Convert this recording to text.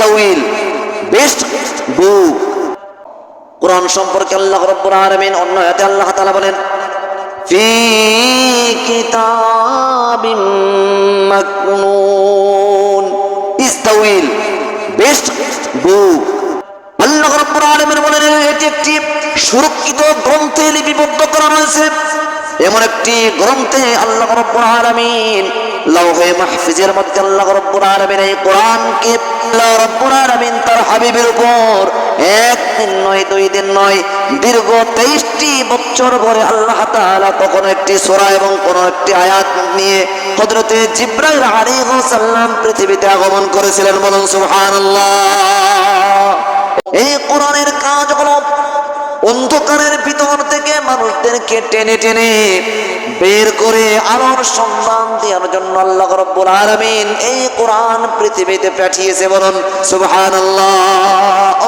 ইস্তাউইল best বুক কোরআন সম্পর্কে আল্লাহ আলামিন অন্য আয়াতে আল্লাহ তাআলা বলেন, ফি কিতাবিম মাকনুন। ইস্তাউইল বেস্ট বুক আল্লাহ রব্বুল আলামিন বলেন, এটি একটি সুরক্ষিত গ্রন্থে লিপিবদ্ধ করা হয়েছে এমন একটি গ্রন্থে আল্লাহ রব্বুল আলামিন লৌহে মাহফিজের মধ্যে আল্লাহ রব্বুল আলামিন এই কোরআনকে আল্লাহ রব্বুল আলামিন তার হাবিবের উপর একদিন নয়, দুই দিন নয়, দীর্ঘ তেইশটি বছর ধরে আল্লাহ তাআলা তখন একটি সূরা এবং কোন একটি আয়াত নিয়ে হযরতে জিব্রাইল আলাইহিস সালাম পৃথিবীতে আগমন করেছিলেন বলুন সুবহানাল্লাহ। মানুষদেরকে টেনে টেনে বের করে আলোর সম্মান দেওয়ার জন্য আল্লাহ রব্বুল আলমিন এই কোরআন পৃথিবীতে পাঠিয়েছে বলুন, সুবহানাল্লাহ।